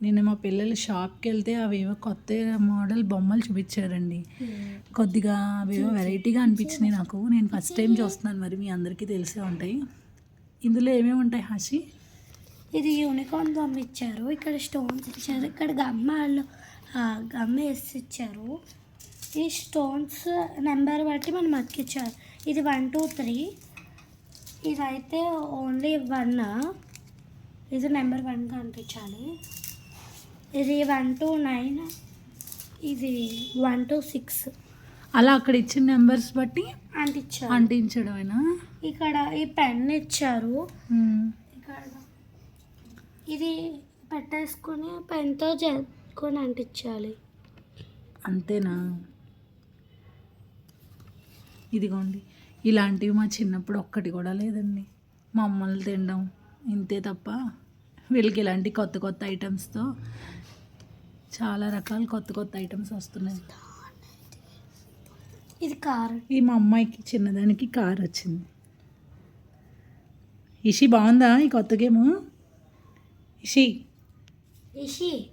నిన్న మా పిల్లలు షాప్కి వెళ్తే అవేవో కొత్త మోడల్ బొమ్మలు చూపించారండి. కొద్దిగా అవేవో వెరైటీగా అనిపించినాయి నాకు. నేను ఫస్ట్ టైం చూస్తున్నాను మరి మీ అందరికీ తెలిసే ఉంటాయి. ఇందులో ఏమేమి ఉంటాయి హాషి? ఇది యూనికార్న్ బొమ్మ ఇచ్చారు. ఇక్కడ స్టోన్స్ ఇచ్చారు. ఇక్కడ గమ్మాలు ఆ, గమ్ వేసి ఇచ్చారు. ఈ స్టోన్స్ నెంబర్ బట్టి మనం అతికిచ్చారు ఇది వన్ టూ త్రీ ఇదైతే ఓన్లీ వన్ ఇది నెంబర్ వన్ కనిపించాలి ఇది వన్ టూ నైన్ ఇది వన్ టూ సిక్స్. అలా అక్కడ ఇచ్చిన నెంబర్స్ బట్టి అంటించారు. అంటించడమేనా? ఇక్కడ ఈ పెన్ ఇచ్చారు. ఇక్కడ ఇది పెట్టేసుకుని పెన్తో చేసుకొని అంటించాలి. అంతేనా? ఇదిగోండి ఇలాంటివి మా చిన్నప్పుడు ఒక్కటి కూడా లేదండి. మా అమ్మలు తినడం ఇంతే తప్ప. వీళ్ళకి ఇలాంటి కొత్త కొత్త ఐటమ్స్తో చాలా రకాల కొత్త కొత్త ఐటమ్స్ వస్తున్నాయి. ఇది కార్. ఈ మా అమ్మాయికి చిన్నదానికి కార్ వచ్చింది. ఇషి బాగుందా ఈ కొత్త గేమ్ ఇషి. ఇషి.